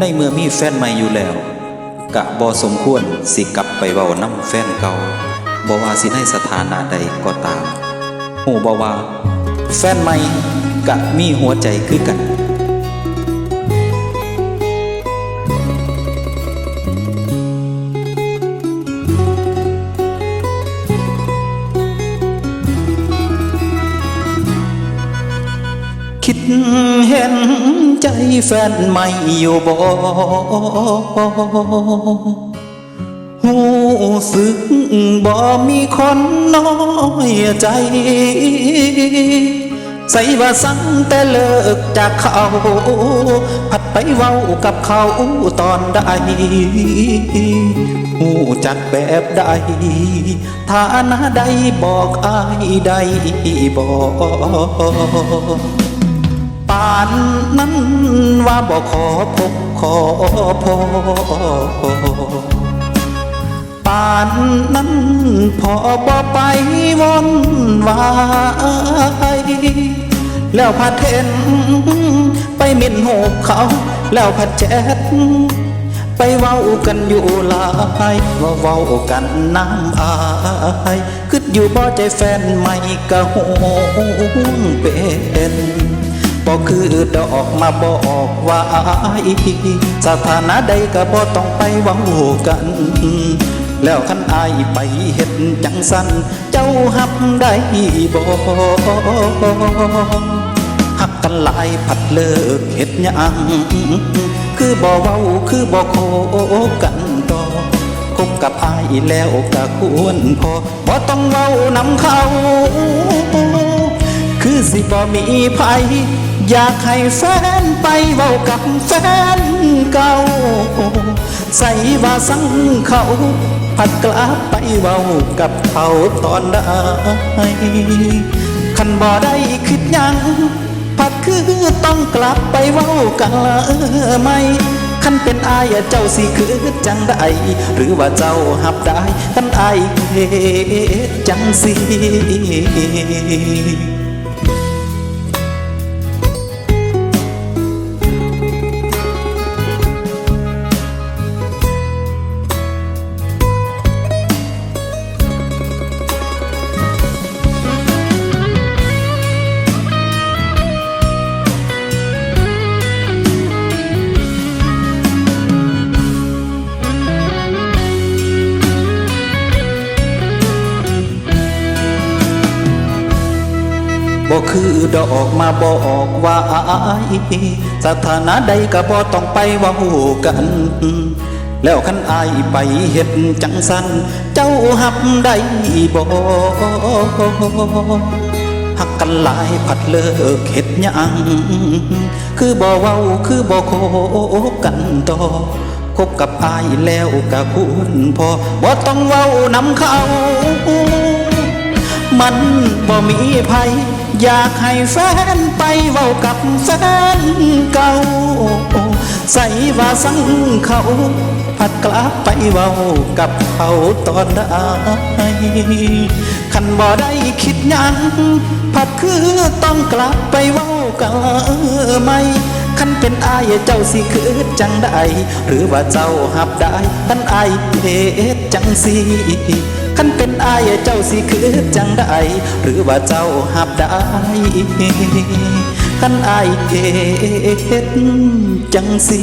ในเมื่อมีแฟนใหม่อยู่แล้ว กะบ่สมควรสิกลับไปเว้านำแฟนเก่าบ่ว่าสิในสถานะใดก็ตามหูบ่ว่า แฟนใหม่กะมีหัวใจคือกันคิดเห็น แฟนใหม่อยู่บ่หูสึกบ่มีคนน้อยใจ ใส่ว่าสั่งแต่เลิกจากเขา ผัดไปเว้ากับเขาตอนใดหูจักแบบใดฐานะใดบอกอายใดบอก ปานนั้นว่าบอกขอพบขอพอปานนั้นพอบ่ไปวนวายแล้วพัดเห็นไปมิ่นหูเขา แล้วพัดแจ๊ดไปเว้ากันอยู่หลายว่าเว้ากันน้ำอายคิดอยู่บ่ใจแฟนใหม่กะหงเป็น บอกคือดอกมาบอกว่าสถานะใดก็บ่ต้องไปเว้ากัน แล้วคันอายไปเฮ็ดจังสันเจ้าหับได้บ่หักกันหลายผัดเลิกเฮ็ดยังคือบ่เว้าคือบ่โคกันต่อคบกับอายแล้วก็ควรพอบ่ต้องเว้านำเขา คือสิบ่มีภัย อยากให้แฟนไปเว้ากับแฟนเก่า ใส่ว่าสังเขาผัดกลับไปเว้ากับเขาตอนใดคันบ่ได้คิดยังผัดคือต้องกลับไปเว้ากันไหมคันเป็นอายเจ้าสิคือจังได้ หรือว่าเจ้าหับได้คันอายเฮ็ดจังสิ คือดอกมาบอกว่าอายสถานะใดก็บ่ต้องไปว้ากัน แล้วคันอายไปเฮ็ดจังสัน เจ้าหับได้บ่หักกันหลายผัดเลิกเฮ็ดยังคือบ่เว้าคือบ่โคกันต่อคบกับอายแล้วก็ควรพอบ่ต้องเว้านำเขา มันบ่มีภัย อยากให้แฟนไปเว้ากับแฟนเก่า ใส่ว่าสั่งเขาผัดกลับไปเว้ากับเขาตอนใดคันบ่ได้คิดยังผัดคือต้องกลับไปเว้ากันไหม คันเป็นอายเจ้าสิคือจังได้ หรือว่าเจ้าหับได้คันอายเฮ็ดจังสีคันเป็นอายเจ้าสิคือจังได้ หรือว่าเจ้าหับได้คันอายเฮ็ดจังสี